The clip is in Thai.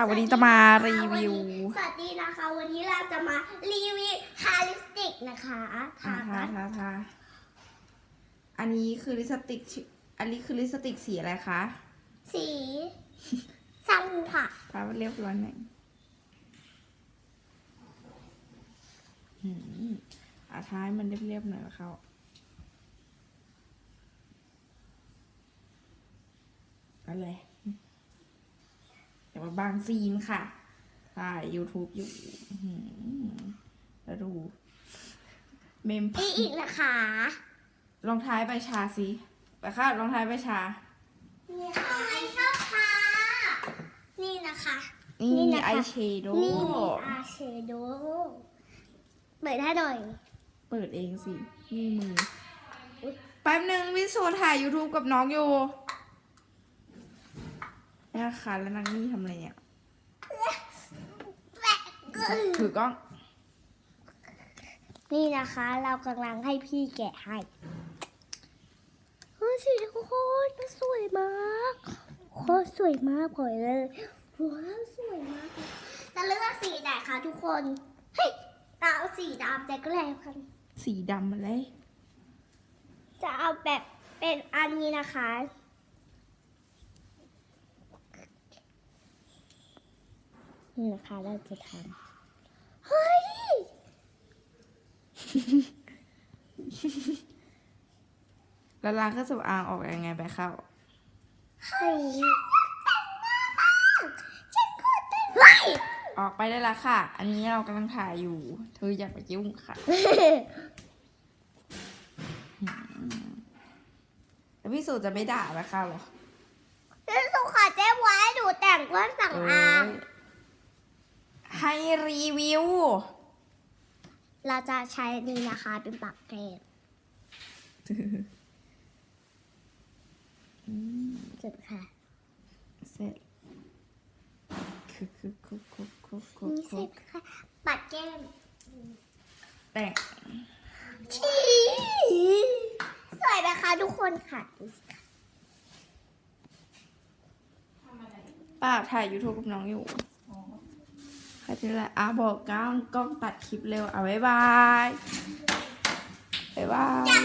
ค่ะวันนี้จะมารีวิว สวัสดีนะคะ วันนี้เราจะมารีวิวทาลิปสติกนะคะอ่าทาทาทาทาอันนี้คือลิปสติกชื่ออันนี้คือลิปสติกสีอะไรคะ สีซังค่ะพาเรียบร้อยหน่อยอืมอาท้ายมันเรียบๆหน่อยละเขาก็เลย เดี๋ยวมาบางซีนค่ะถ่าย YouTube อยู่อื้อหือแล้วดู เมมนี่อีกนะคะ ลองท้ายใบชาสิไปค่ะลองท้ายใบชา นี่ค่ะไอชอบค่ะ นี่นะคะ นี่นี่มีนะคะไอเชโดนี่อาเชโดเปิดให้หน่อย เปิดเองสิ นี่มืออย แป๊บหนึ่งวิสูถ่าย YouTube กับน้องอยู่ นะคะแล้วนางนี่ทำอะไรเนี่ยถือกล้อง นี่นะคะ เรากำลังให้พี่แกะให้เฮ้ยสีโคตรสวยมากโคตรสวยมากปล่อยเลยว้าวสวยมากจะเลือกสีไหนคะทุกคนเฮ้ยเราเอาสีดำแต่ก็แล้วกันสีดำมาเลย จะเอาแบบเป็นอันนี้นะคะ นี่นะคะเราจะทำเฮ้ยแล้วล้างเครื่องสำอางออกยังไงไปเข้าเฮ้ยฉันก็เต้นเฮ้ยออกไปได้ละค่ะ อันนี้เรากำลังถ่ายอยู่ เธออย่าไปยุ่งค่ะแล้วพี่สูจะไม่ด่าไปเข้าหรอฉันสุขาเจ๊ไว้หนูแต่งเครื่องสำอาง ให้รีวิว เราจะใช้นี่นะคะเป็นปากแก้มเสร็จค่ะ เสร็จคือคือคือคือคือคือนี่เสร็จค่ะปัดแก้มแต่งชีสวยไหมคะทุกคนค่ะดูสิค่ะป้าถ่าย YouTube กับน้องอยู่ ใครเป็นไรอะบอกกล้องกล้องตัดคลิปเร็วเอาบ๊ายบายบ๊ายบาย